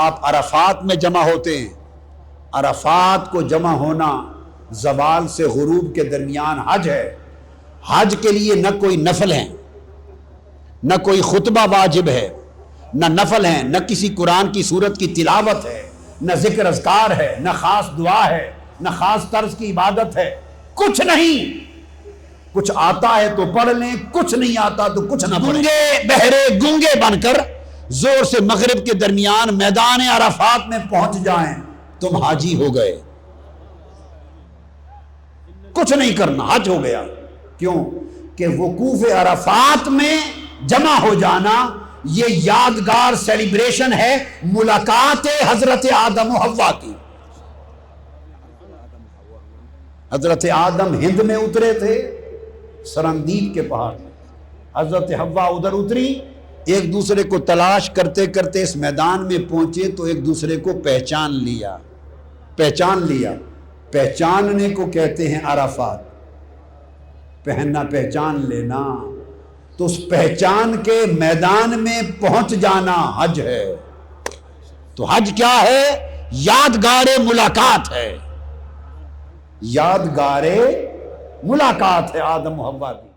آپ عرفات میں جمع ہوتے ہیں۔ عرفات کو جمع ہونا زوال سے غروب کے درمیان حج ہے۔ حج کے لیے نہ کوئی نفل ہے، نہ کوئی خطبہ واجب ہے، نہ نفل ہے، نہ کسی قرآن کی صورت کی تلاوت ہے، نہ ذکر اذکار ہے، نہ خاص دعا ہے، نہ خاص طرز کی عبادت ہے۔ کچھ نہیں۔ کچھ آتا ہے تو پڑھ لیں، کچھ نہیں آتا تو کچھ نہ گنگے بہرے گنگے بن کر زور سے مغرب کے درمیان میدان عرفات میں پہنچ جائیں، تم حاجی ہو گئے۔ کچھ نہیں کرنا، حج ہو گیا۔ کیوں؟ کہ وقوف عرفات میں جمع ہو جانا یہ یادگار سیلیبریشن ہے ملاقات حضرت آدم و حوا کی۔ حضرت آدم ہند میں اترے تھے سرندیپ کے پہاڑ۔ میں حضرت حوا ادھر اتری ایک دوسرے کو تلاش کرتے کرتے اس میدان میں پہنچے تو ایک دوسرے کو پہچان لیا۔ پہچان لیا۔ پہچاننے کو کہتے ہیں عرفات۔ پہننا، پہچان لینا۔ تو اس پہچان کے میدان میں پہنچ جانا حج ہے۔ تو حج کیا ہے؟ یادگار ملاقات ہے۔ یادگار ملاقات ہے آدم محبت کی۔